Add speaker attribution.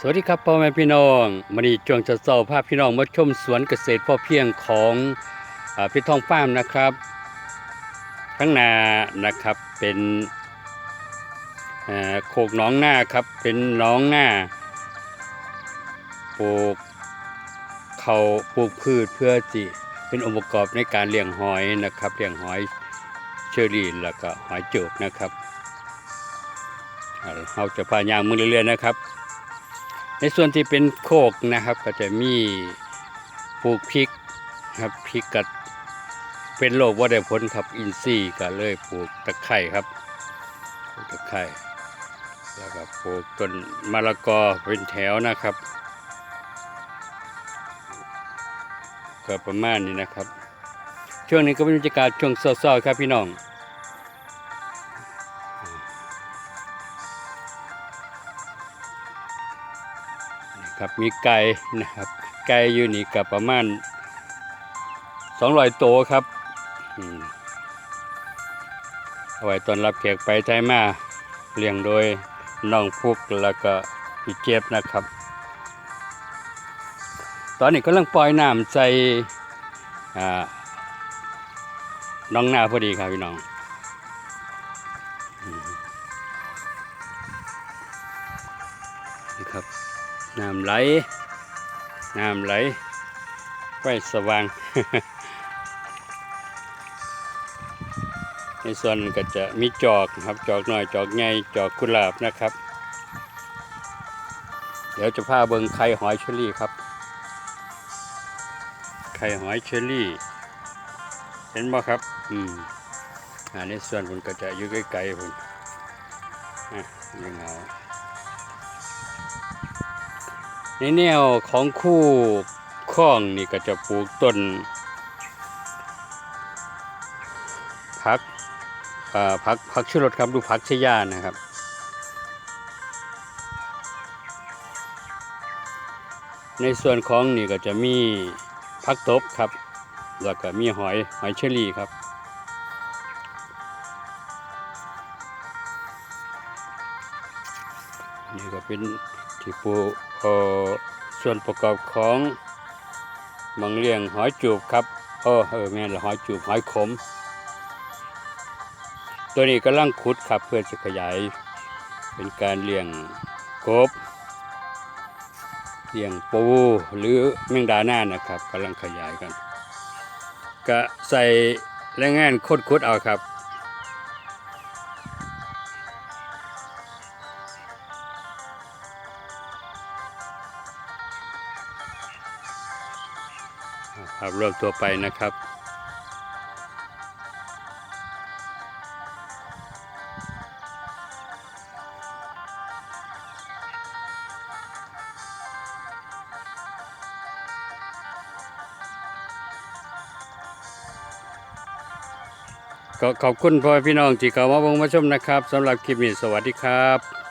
Speaker 1: สวัสดีครับพ่อแม่พี่น้องมันนี้จวงจะเศร้าภาพพี่น้องมาชมสวนเกษตรพ่อเพียงของอพี่ทองฟามนะครับ ข้างหน้านะครับเป็นโคกน้องหน้าครับเป็นน้องหน้าปลูกเขาปลูกพืชเพื่อจิเป็นองค์ประกอบในการเลี้ยงหอยนะครับเลี้ยงหอยเชอรี่แล้วก็หอยจูบนะครับเราจะพายางมือเรื่อยๆนะครับ ในส่วนที่เป็นโคกนะครับ ก็จะมีปลูกพริกครับพริกกัดเป็นโรคว่าได้ผลครับอินทรีย์ก็เลยปลูกตะไคร่ครับปลูกตะไคร่แล้วก็ปลูกต้นมะละกอเป็นแถวนะครับ ก็ประมาณนี้นะครับ ช่วงนี้ก็เป็นบรรยากาศช่วงเศร้าๆครับพี่น้อง ครับมีไก่นะครับ ไก่อยู่นี่กับประมาณ200ตัวครับอืมเอาไว้ตอนรับแขกไปไทยมาเลี้ยงโดยน้องฟุกแล้วก็พี่เจี๊ยบนะครับ ตอนนี้กำลังปล่อยน้ำใส่น้องนาพอดีครับพี่น้องนี่ครับ น้ำไหล น้ำไหลไฟสว่าง ในส่วนก็จะมีจอกนะครับ จอกหน่อย จอกใหญ่ จอกกุหลาบนะครับ เดี๋ยวจะพาเบิงไข่หอยเชอรี่ครับ ไข่หอยเชอรี่ เห็นบ่ครับ อืมอ่าในส่วนผมก็จะอยู่ใกล้ๆผมอะยังเอา ในแนวของคู่ข้องนี่ก็จะปลูกต้นผักผักผักชูรสครับดูผักชะยานะครับในส่วนของนี่ก็จะมีผักตบครับ แล้วก็มีหอยหอยเชอรี่ครับ นี่ก็เป็น ที่ปลูกเอ่อส่วนประกอบของมังเลียงหอยจูบครับเออเออแม่นละหอยจูบหอยขม ตัวนี้กำลังขุดครับเพื่อจะขยาย เป็นการเลี้ยงกบเลี้ยงปูหรือแมงดาหน้านะครับกำลังขยายกัน ก็ใส่แรงงานคดคุดเอาครับ ภาพรวมตัวไปนะครับก็ขอบคุณพ่อพี่น้องที่เข้ามาเบิ่งมาชมนะครับสำหรับคลิปนี้สวัสดีครับ